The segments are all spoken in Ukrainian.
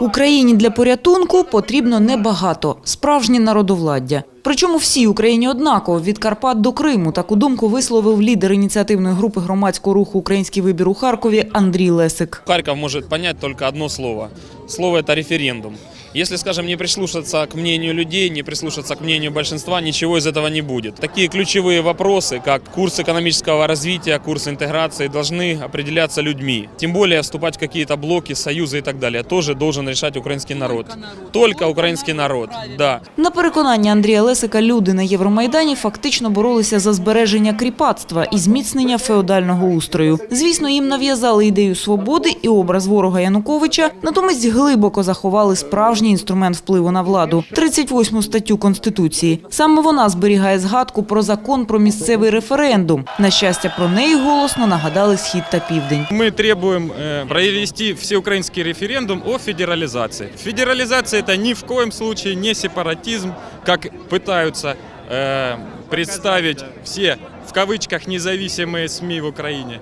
Україні для порятунку потрібно небагато – справжнє народовладдя. Причому всій Україні однаково від Карпат до Криму. Таку думку висловив лідер ініціативної групи громадського руху Український вибір у Харкові Андрій Лесик. Харків може поняти только одне слово. Слово это референдум. Если, скажем, не прислушаться к мнению людей, не прислушаться к мнению большинства, ничего из этого не будет. Такие ключевые вопросы, как курс экономического развития, курс интеграции, должны определяться людьми. Тем более вступать в какие-то блоки, союзы и так далее, тоже должен решать украинский народ. Только украинский народ, да. На переконання Андрія Лесика, люди на Євромайдані фактично боролися за збереження кріпацтва і зміцнення феодального устрою. Звісно, їм нав'язали ідею свободи і образ ворога Януковича, натомість глибоко заховали справжній інструмент впливу на владу – 38 статтю Конституції. Саме вона зберігає згадку про закон про місцевий референдум. На щастя, про неї голосно нагадали Схід та Південь. Мы требуем э, провести всеукраинский референдум о федерализации. Федерализация это ни в коем случае не сепаратизм, как пытаются э, представить все в кавычках независимые СМИ в Украине.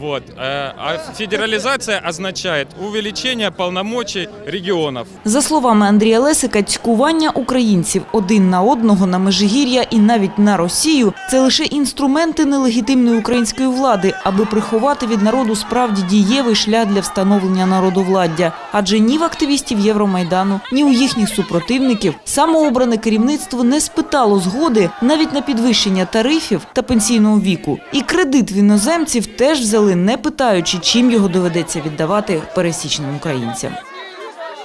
Вот. Э, А федерализация означает увеличение полномочий регионов. За словами Андрія Лесика, цькування українців один на одного на Межигір'я і навіть на Росію – це лише інструменти нелегітимної української влади, аби приховати від народу справді дієвий шлях для встановлення народовладдя. Адже ні в активістів Євромайдану, ні у їхніх супротивників самообране керівництво не спитало згоди навіть на підвищення тарифів та пенсійного віку. І кредит в іноземців теж взяли не питаючи, чим його доведеться віддавати пересічним українцям.